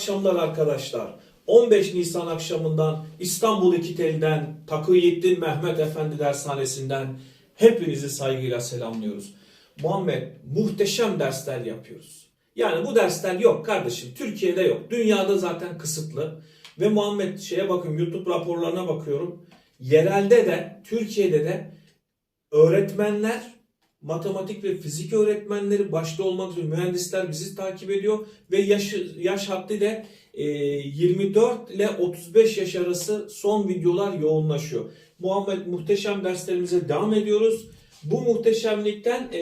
akşamlar arkadaşlar. 15 Nisan akşamından İstanbul İkitel'den Takıyettin Mehmet Efendi Dershanesi'nden hepinizi saygıyla selamlıyoruz. Muhammed muhteşem dersler yapıyoruz. Yani bu dersler yok kardeşim. Türkiye'de yok. Dünyada zaten kısıtlı. Ve Muhammed şeye bakın YouTube raporlarına bakıyorum. Yerelde de Türkiye'de de öğretmenler matematik ve fizik öğretmenleri başta olmak üzere mühendisler bizi takip ediyor ve yaş, yaş haddi de e, 24 ile 35 yaş arası son videolar yoğunlaşıyor. Muhammed muhteşem derslerimize devam ediyoruz. Bu muhteşemlikten e,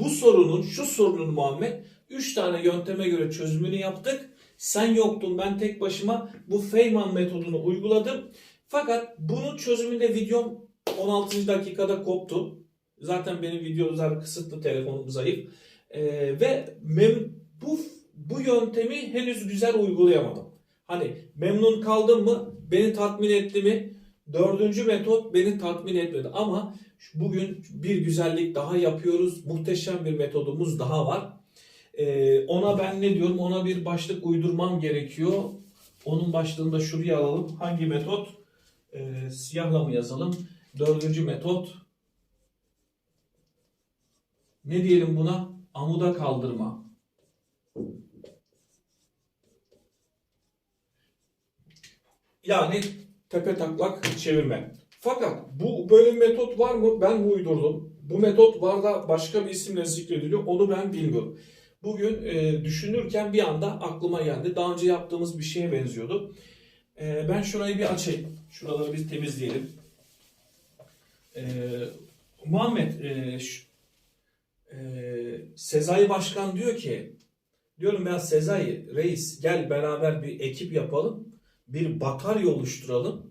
bu sorunun, şu sorunun Muhammed 3 tane yönteme göre çözümünü yaptık. Sen yoktun ben tek başıma bu Feynman metodunu uyguladım. Fakat bunun çözümünde videom 16. dakikada koptu. Zaten benim videolar kısıtlı, telefonum zayıf. Ee, ve mem bu bu yöntemi henüz güzel uygulayamadım. Hani memnun kaldım mı? Beni tatmin etti mi? Dördüncü metot beni tatmin etmedi. Ama bugün bir güzellik daha yapıyoruz. Muhteşem bir metodumuz daha var. Ee, ona ben ne diyorum? Ona bir başlık uydurmam gerekiyor. Onun başlığını da şuraya alalım. Hangi metot? Ee, siyahla mı yazalım? Dördüncü metot. Ne diyelim buna? Amuda kaldırma. Yani tepe taklak çevirme. Fakat bu böyle metot var mı? Ben mi uydurdum? Bu metot var da başka bir isimle zikrediliyor. Onu ben bilmiyorum. Bugün e, düşünürken bir anda aklıma geldi. Daha önce yaptığımız bir şeye benziyordu. E, ben şurayı bir açayım. Şuraları bir temizleyelim. E, Muhammed, e, şu, e, Sezai Başkan diyor ki, diyorum ya Sezai reis gel beraber bir ekip yapalım. Bir batarya oluşturalım.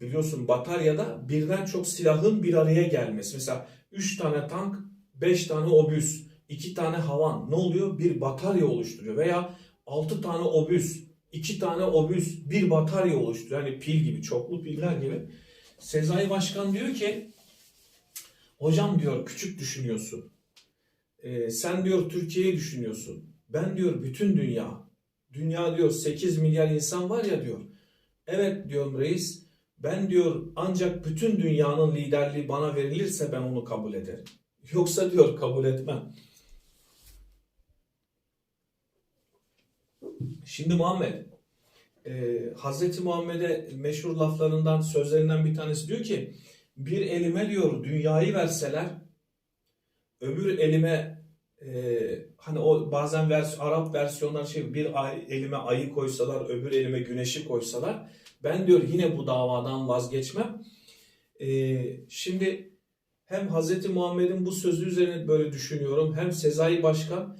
Biliyorsun bataryada birden çok silahın bir araya gelmesi. Mesela 3 tane tank, 5 tane obüs, 2 tane havan ne oluyor? Bir batarya oluşturuyor. Veya 6 tane obüs, 2 tane obüs, bir batarya oluşturuyor. Yani pil gibi, çoklu piller gibi. Sezai Başkan diyor ki hocam diyor küçük düşünüyorsun. Ee, sen diyor Türkiye'yi düşünüyorsun. Ben diyor bütün dünya. Dünya diyor 8 milyar insan var ya diyor. Evet diyorum reis. Ben diyor ancak bütün dünyanın liderliği bana verilirse ben onu kabul ederim. Yoksa diyor kabul etmem. Şimdi Muhammed, e, Hazreti Muhammed'e meşhur laflarından, sözlerinden bir tanesi diyor ki, bir elime diyor dünyayı verseler, öbür elime e, hani o bazen vers, Arap versiyonlar şey bir ay, elime ayı koysalar, öbür elime güneşi koysalar, ben diyor yine bu davadan vazgeçmem. E, şimdi hem Hazreti Muhammed'in bu sözü üzerine böyle düşünüyorum, hem Sezai Başkan,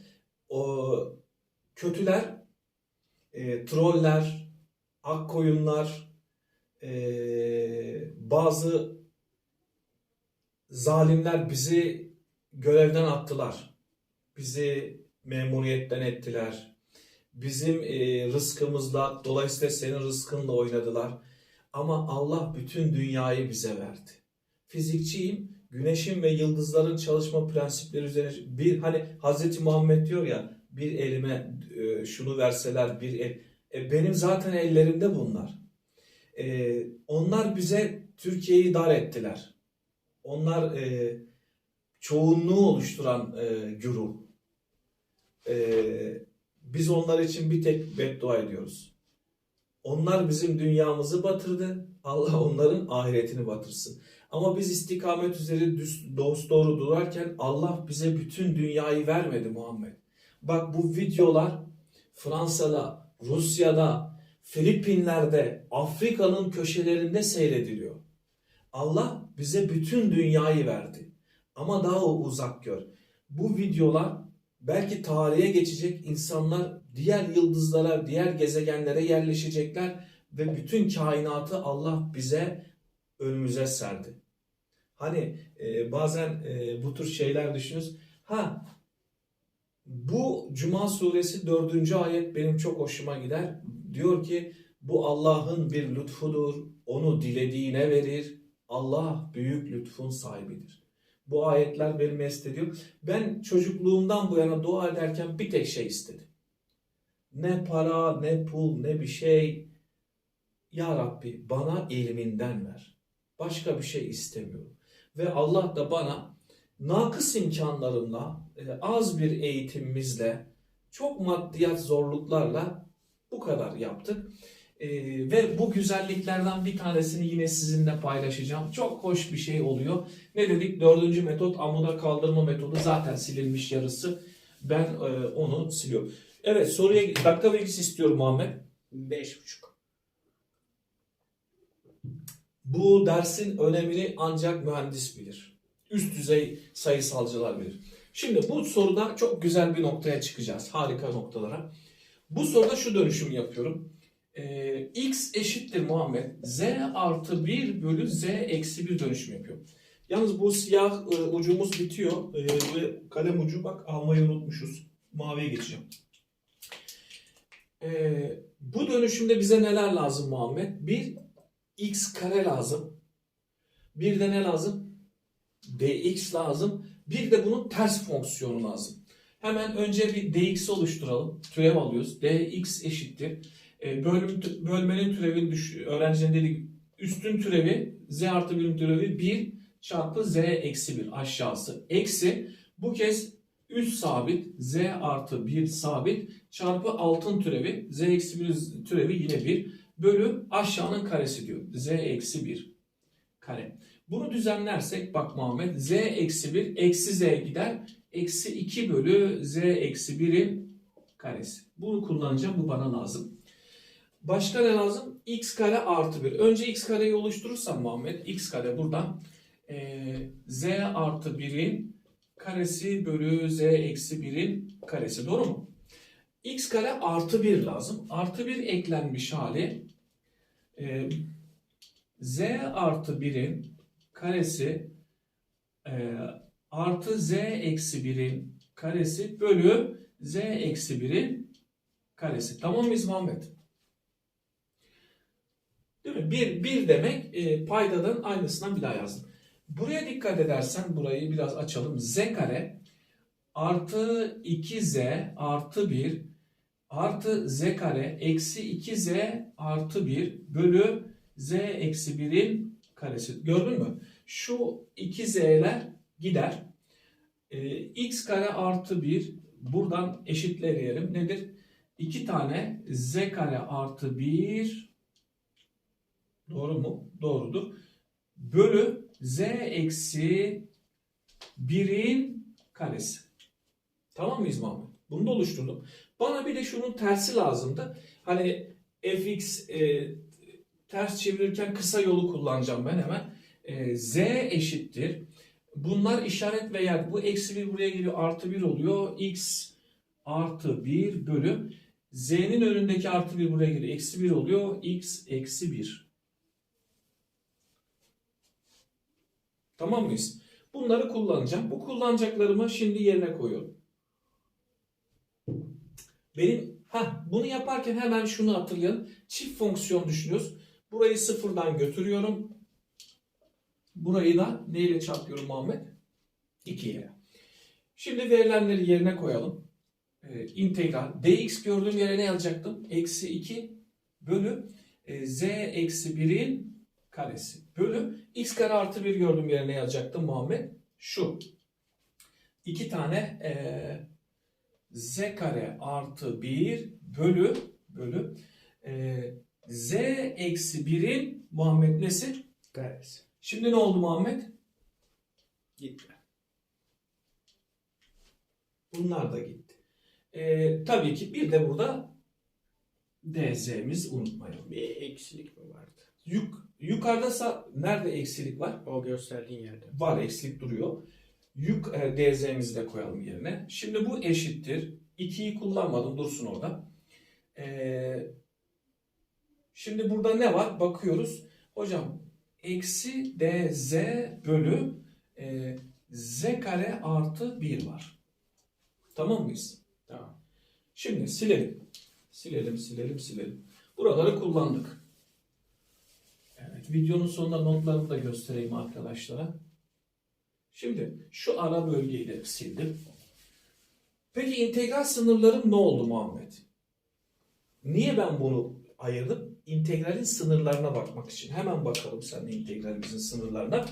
o kötüler e, troller, ak koyunlar, e, bazı zalimler bizi görevden attılar. Bizi memuriyetten ettiler. Bizim e, rızkımızla, dolayısıyla senin rızkınla oynadılar. Ama Allah bütün dünyayı bize verdi. Fizikçiyim, güneşin ve yıldızların çalışma prensipleri üzerine bir hani Hazreti Muhammed diyor ya bir elime e, şunu verseler bir el. E, benim zaten ellerimde bunlar. E, onlar bize Türkiye'yi dar ettiler. Onlar e, çoğunluğu oluşturan e, güruh. E, biz onlar için bir tek beddua ediyoruz. Onlar bizim dünyamızı batırdı. Allah onların ahiretini batırsın. Ama biz istikamet üzere dost doğru durarken Allah bize bütün dünyayı vermedi Muhammed. Bak bu videolar Fransa'da, Rusya'da, Filipinler'de, Afrika'nın köşelerinde seyrediliyor. Allah bize bütün dünyayı verdi. Ama daha o uzak gör. Bu videolar belki tarihe geçecek insanlar diğer yıldızlara, diğer gezegenlere yerleşecekler ve bütün kainatı Allah bize önümüze serdi. Hani e, bazen e, bu tür şeyler düşünüyoruz. Ha bu Cuma suresi 4. ayet benim çok hoşuma gider. Diyor ki bu Allah'ın bir lütfudur. Onu dilediğine verir. Allah büyük lütfun sahibidir. Bu ayetler beni mest ediyor. Ben çocukluğumdan bu yana dua ederken bir tek şey istedim. Ne para, ne pul, ne bir şey. Ya Rabbi bana ilminden ver. Başka bir şey istemiyorum. Ve Allah da bana nakıs imkanlarımla, e, az bir eğitimimizle, çok maddiyat zorluklarla bu kadar yaptık. E, ve bu güzelliklerden bir tanesini yine sizinle paylaşacağım. Çok hoş bir şey oluyor. Ne dedik? Dördüncü metot amuda kaldırma metodu zaten silinmiş yarısı. Ben e, onu siliyorum. Evet soruya dakika bilgisi istiyorum Muhammed. Beş buçuk. Bu dersin önemini ancak mühendis bilir. Üst düzey sayısalcılar bilir. Şimdi bu soruda çok güzel bir noktaya çıkacağız. Harika noktalara. Bu soruda şu dönüşüm yapıyorum. Ee, x eşittir Muhammed. z artı 1 bölü z eksi 1 dönüşüm yapıyorum. Yalnız bu siyah e, ucumuz bitiyor. E, ve kalem ucu bak almayı unutmuşuz. Maviye geçeceğim. E, bu dönüşümde bize neler lazım Muhammed? Bir x kare lazım. Bir de ne lazım? dx lazım. Bir de bunun ters fonksiyonu lazım. Hemen önce bir dx oluşturalım. Türev alıyoruz. dx eşittir. E, bölüm, bölmenin türevi düş, öğrencinin dediği üstün türevi z artı birim türevi 1 çarpı z eksi 1 aşağısı. Eksi bu kez üst sabit z artı 1 sabit çarpı altın türevi z eksi 1 türevi yine 1 bölü aşağının karesi diyor. z eksi 1 kare. Bunu düzenlersek bak Muhammed z eksi 1 eksi z gider. Eksi 2 bölü z eksi 1'in karesi. Bunu kullanacağım. Bu bana lazım. Başka ne lazım? x kare artı 1. Önce x kareyi oluşturursam Muhammed x kare buradan eee, z artı 1'in karesi bölü z eksi 1'in karesi. Doğru mu? x kare artı 1 lazım. Artı 1 eklenmiş hali eee, z artı 1'in karesi e, artı z eksi 1'in karesi bölü z eksi 1'in karesi. Tamam mıyız Muhammed? Değil mi? 1, 1 demek e, paydadan aynısından bir daha yazdım. Buraya dikkat edersen burayı biraz açalım. z kare artı 2z artı 1 artı z kare eksi 2z artı 1 bölü z eksi 1'in karesi. Gördün mü? Şu iki z'ler gider. Ee, x kare artı 1 buradan eşitleyelim. Nedir? 2 tane z kare artı 1 doğru mu? Doğrudur. Bölü z eksi 1'in karesi. Tamam mıyız Muhammed? Bunu da oluşturdum. Bana bir de şunun tersi lazımdı. Hani fx e, ters çevirirken kısa yolu kullanacağım ben hemen. Ee, z eşittir. Bunlar işaret ve yer. Bu eksi 1 buraya geliyor artı 1 oluyor. x artı 1 bölü z'nin önündeki artı 1 buraya geliyor. Eksi 1 oluyor. x eksi 1. Tamam mıyız? Bunları kullanacağım. Bu kullanacaklarımı şimdi yerine koyuyorum. Benim ha bunu yaparken hemen şunu hatırlayın. Çift fonksiyon düşünüyoruz. Burayı sıfırdan götürüyorum. Burayı da neyle çarpıyorum Muhammed? 2 ile. Şimdi verilenleri yerine koyalım. Ee, integral. dx gördüğüm yere ne yazacaktım? Eksi 2 bölü e, z eksi 1'in karesi. Bölü x kare artı 1 gördüğüm yere ne yazacaktım Muhammed? Şu. 2 tane e, z kare artı 1 bölü bölü e, z eksi 1'in Muhammed nesi? Karesi. Şimdi ne oldu Muhammed? Gitti. Bunlar da gitti. Ee, tabii ki bir de burada dz'miz unutmayalım. Bir eksilik mi vardı? Yuk, yukarıda nerede eksilik var? O gösterdiğin yerde. Var eksilik duruyor. Yük e, dz'mizi de koyalım yerine. Şimdi bu eşittir. 2'yi kullanmadım dursun orada. Ee, şimdi burada ne var? Bakıyoruz. Hocam eksi dz bölü e, z kare artı 1 var. Tamam mıyız? Tamam. Şimdi silelim. Silelim, silelim, silelim. Buraları kullandık. Videonun sonunda notlarımı da göstereyim arkadaşlara. Şimdi şu ara bölgeyi de sildim. Peki integral sınırlarım ne oldu Muhammed? Niye ben bunu ayırdım? İntegralin sınırlarına bakmak için. Hemen bakalım sen integralimizin sınırlarına.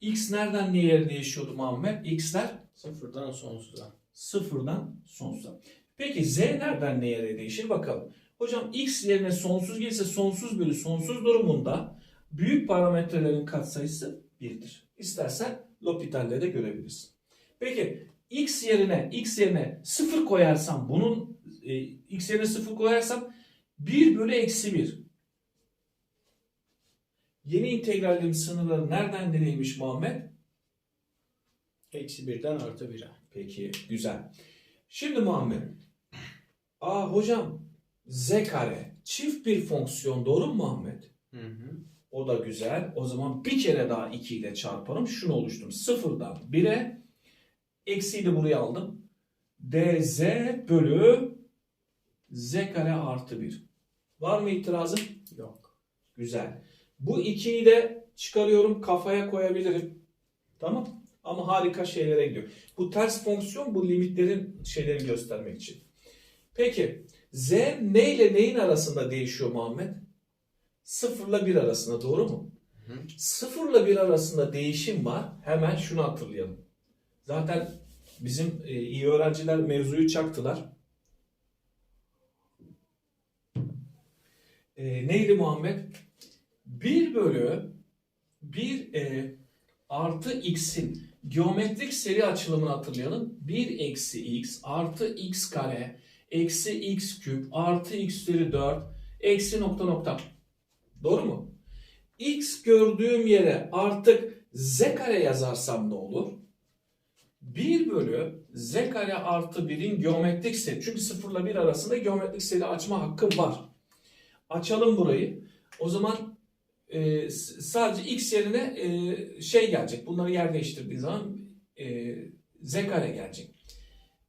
X nereden neye değişiyordu Muhammed? X'ler Sıfırdan sonsuza. sıfırdan sonsuza. Peki Z nereden neye değişir bakalım. Hocam X yerine sonsuz gelirse sonsuz bölü sonsuz durumunda büyük parametrelerin katsayısı 1'dir. İstersen L'Hopital'de de görebilirsin. Peki X yerine X yerine 0 koyarsam bunun e, X yerine 0 koyarsam 1 bölü eksi 1. Yeni integrallerin sınırları nereden nereymiş Muhammed? Eksi birden artı bire. Peki güzel. Şimdi Muhammed. Aa hocam z kare çift bir fonksiyon doğru mu Muhammed? Hı hı. O da güzel. O zaman bir kere daha 2 ile çarparım. Şunu oluştum. Sıfırdan 1'e eksiyi de buraya aldım. dz bölü z kare artı 1. Var mı itirazın? Yok. Güzel. Bu 2'yi de çıkarıyorum kafaya koyabilirim. Tamam. Ama harika şeylere gidiyor. Bu ters fonksiyon bu limitlerin şeylerini göstermek için. Peki z ne ile neyin arasında değişiyor Muhammed? 0 ile 1 arasında doğru mu? Hı. 0 ile 1 arasında değişim var. Hemen şunu hatırlayalım. Zaten bizim e, iyi öğrenciler mevzuyu çaktılar. E, neydi Muhammed? 1 bölü 1 e, artı x'in geometrik seri açılımını hatırlayalım. 1 eksi x artı x kare eksi x küp artı x üzeri 4 eksi nokta nokta. Doğru mu? x gördüğüm yere artık z kare yazarsam ne olur? 1 bölü z kare artı 1'in geometrik seri. Çünkü 0 ile 1 arasında geometrik seri açma hakkım var. Açalım burayı. O zaman e, sadece x yerine e, şey gelecek. Bunları yer değiştirdiği zaman e, z kare gelecek.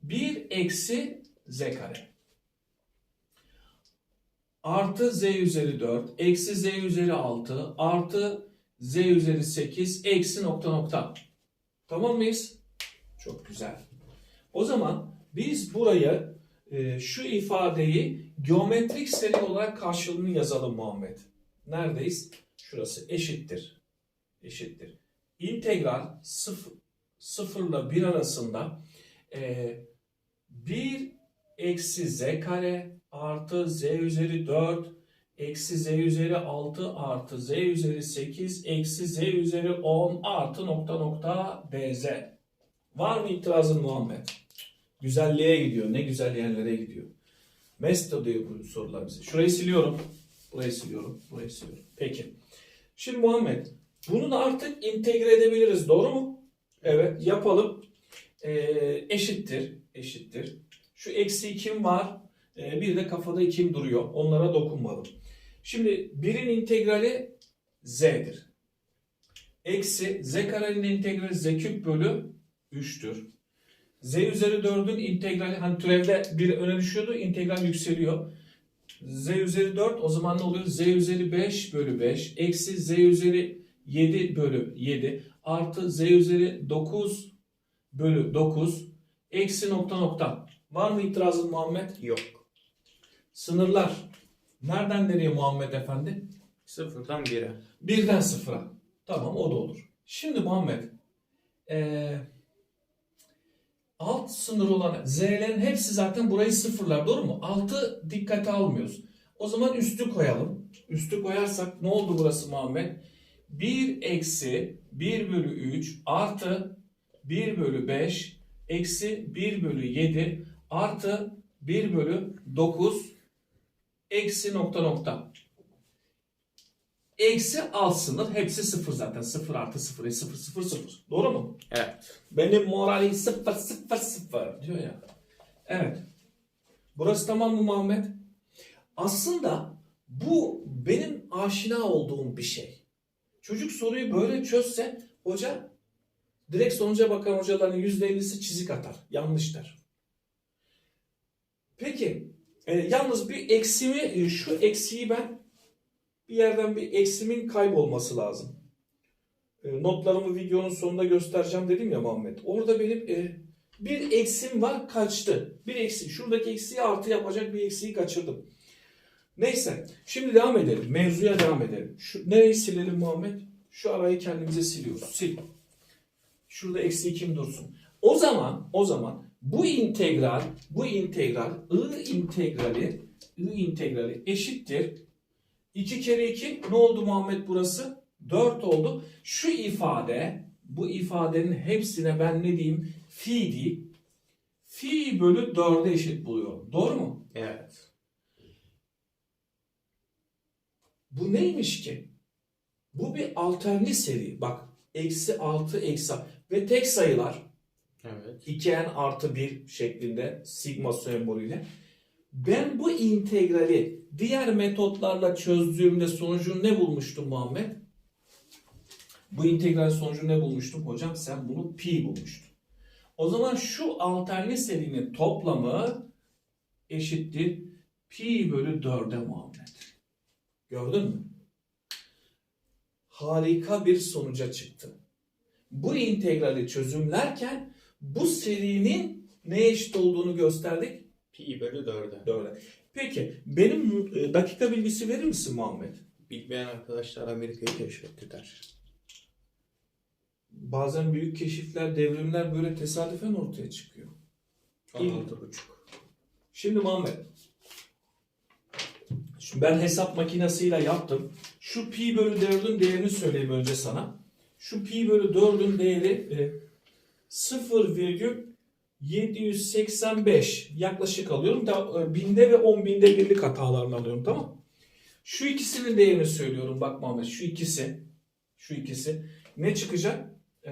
1 eksi z kare. Artı z üzeri 4, eksi z üzeri 6, artı z üzeri 8, eksi nokta nokta. Tamam mıyız? Çok güzel. O zaman biz buraya e, şu ifadeyi geometrik seri olarak karşılığını yazalım Muhammed. Neredeyiz? Şurası eşittir. Eşittir. İntegral 0, 0 ile 1 arasında e, 1 eksi z kare artı z üzeri 4 eksi z üzeri 6 artı z üzeri 8 eksi z üzeri 10 artı nokta nokta dz. Var mı itirazın Muhammed? Güzelliğe gidiyor. Ne güzel yerlere gidiyor. Mesto diyor bu sorular bize. Şurayı siliyorum. Burayı siliyorum. Burayı siliyorum. Peki. Şimdi Muhammed bunu da artık entegre edebiliriz. Doğru mu? Evet. Yapalım. Ee, eşittir. Eşittir. Şu eksi 2'm var. Ee, bir de kafada 2'm duruyor. Onlara dokunmadım. Şimdi birin integrali z'dir. Eksi z karenin integrali z küp bölü 3'tür. Z üzeri 4'ün integrali hani türevde bir öne düşüyordu integral yükseliyor. Z üzeri 4 o zaman ne oluyor? Z üzeri 5 bölü 5 eksi Z üzeri 7 bölü 7 artı Z üzeri 9 bölü 9 eksi nokta nokta. Var mı itirazın Muhammed? Yok. Sınırlar. Nereden nereye Muhammed Efendi? Sıfırdan bire. Birden sıfıra. Tamam o da olur. Şimdi Muhammed eee, alt sınır olan z'lerin hepsi zaten burayı sıfırlar doğru mu? Altı dikkate almıyoruz. O zaman üstü koyalım. Üstü koyarsak ne oldu burası Muhammed? 1 eksi 1 bölü 3 artı 1 bölü 5 eksi 1 bölü 7 artı 1 bölü 9 eksi nokta nokta. Eksi alt sınır hepsi sıfır zaten. Sıfır artı sıfır, e, sıfır sıfır sıfır. Doğru mu? Evet. Benim moralim sıfır sıfır sıfır diyor ya. Evet. Burası tamam mı Muhammed? Aslında bu benim aşina olduğum bir şey. Çocuk soruyu böyle çözse hoca direkt sonuca bakan hocaların %50'si çizik atar. Yanlış der. Peki e, yalnız bir eksimi e, şu eksiği ben bir yerden bir eksimin kaybolması lazım. E, notlarımı videonun sonunda göstereceğim dedim ya Muhammed. Orada benim e, bir eksim var kaçtı. Bir eksi. Şuradaki eksiği artı yapacak bir eksiği kaçırdım. Neyse. Şimdi devam edelim. Mevzuya devam edelim. Şu, nereyi silelim Muhammed? Şu arayı kendimize siliyoruz. Sil. Şurada eksi 2'm dursun. O zaman, o zaman bu integral, bu integral, I integrali, I integrali eşittir. 2 kere 2 ne oldu Muhammed burası? 4 oldu. Şu ifade, bu ifadenin hepsine ben ne diyeyim? Fi diyeyim. Fi bölü 4'e eşit buluyorum. Doğru mu? Evet. Bu neymiş ki? Bu bir alterni seri. Bak eksi 6 eksi ve tek sayılar Evet. 2n artı 1 şeklinde sigma sembolüyle. Ben bu integrali diğer metotlarla çözdüğümde sonucunu ne bulmuştum Muhammed? Bu integral sonucu ne bulmuştum hocam? Sen bunu pi bulmuştun. O zaman şu alterni serinin toplamı eşittir pi bölü 4'e Muhammed. Gördün mü? Harika bir sonuca çıktı. Bu integrali çözümlerken bu serinin neye eşit olduğunu gösterdik. Pi bölü 4'e. Böyle. Peki benim e, dakika bilgisi verir misin Muhammed? Bilmeyen arkadaşlar Amerika'yı keşfettiler. Bazen büyük keşifler, devrimler böyle tesadüfen ortaya çıkıyor. İyi. 16,5. Şimdi Muhammed. Şimdi ben hesap makinesiyle yaptım. Şu pi bölü 4'ün değerini söyleyeyim önce sana. Şu pi bölü 4'ün değeri e, 0,785 yaklaşık alıyorum. Da, e, binde ve 10 binde birlik hatalarını alıyorum tamam? Şu ikisinin değerini söylüyorum bak Muhammed. Şu ikisi. Şu ikisi. Ne çıkacak? E,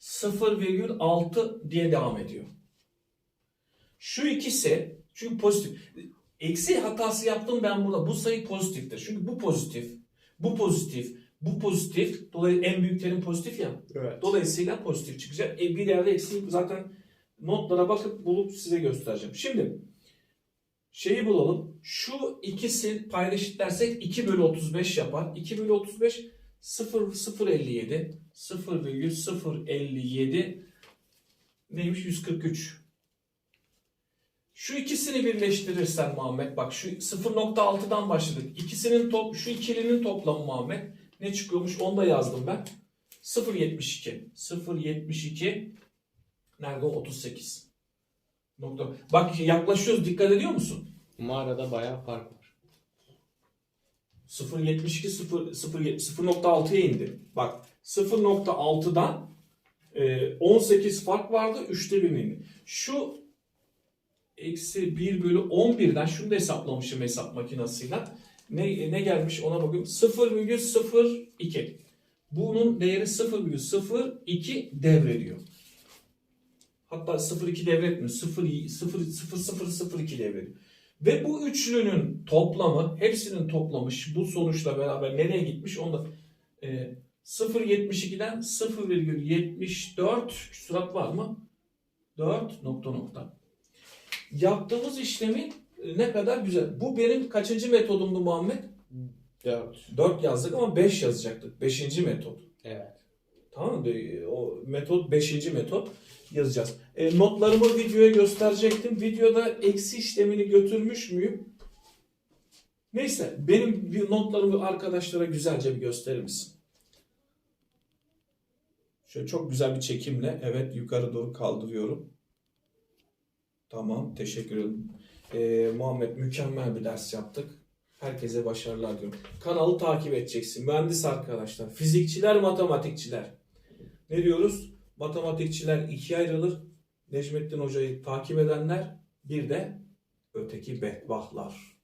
0,6 diye devam ediyor. Şu ikisi çünkü pozitif. Eksi hatası yaptım ben burada. Bu sayı pozitiftir. Çünkü bu pozitif. Bu pozitif. Bu pozitif. Dolayısıyla en büyük terim pozitif ya. Evet. Dolayısıyla pozitif çıkacak. E, bir yerde eksi zaten notlara bakıp bulup size göstereceğim. Şimdi şeyi bulalım. Şu ikisi paylaşıtlarsak 2 bölü 35 yapar. 2 bölü 35 0, 057 0,057 neymiş? 143. Şu ikisini birleştirirsen Muhammed bak şu 0.6'dan başladık. İkisinin top şu ikilinin toplamı Muhammed ne çıkıyormuş onu da yazdım ben. 0.72. 0.72 nerede o? 38. Nokta. Bak yaklaşıyoruz dikkat ediyor musun? Mağarada bayağı fark var. 0.72 0 0 0.6'ya indi. Bak 0.6'dan e, 18 fark vardı. 3'te 1 indi. Şu eksi 1 bölü 11'den şunu da hesaplamışım hesap makinesiyle. Ne, ne gelmiş ona bakayım. 0,02. Bunun değeri 0,02 devrediyor. Hatta 0,2 devretmiyor. 0, 0, 0, 0, 0, 2 devrediyor. Ve bu üçlünün toplamı, hepsinin toplamı bu sonuçla beraber nereye gitmiş? Onu da e, 0.72'den 0,74 küsurat var mı? 4 nokta nokta. Yaptığımız işlemin ne kadar güzel. Bu benim kaçıncı metodumdu Muhammed? 4. 4 yazdık ama 5 yazacaktık. 5. metot. Evet. Tamam mı? E, O metot 5. metot yazacağız. E, notlarımı videoya gösterecektim. Videoda eksi işlemini götürmüş müyüm? Neyse benim bir notlarımı arkadaşlara güzelce bir gösterir misin? Şöyle çok güzel bir çekimle evet yukarı doğru kaldırıyorum. Tamam teşekkür ederim. E, Muhammed mükemmel bir ders yaptık. Herkese başarılar diliyorum. Kanalı takip edeceksin. Mühendis arkadaşlar, fizikçiler, matematikçiler. Ne diyoruz? Matematikçiler ikiye ayrılır. Necmettin Hoca'yı takip edenler bir de öteki bedbahtlar.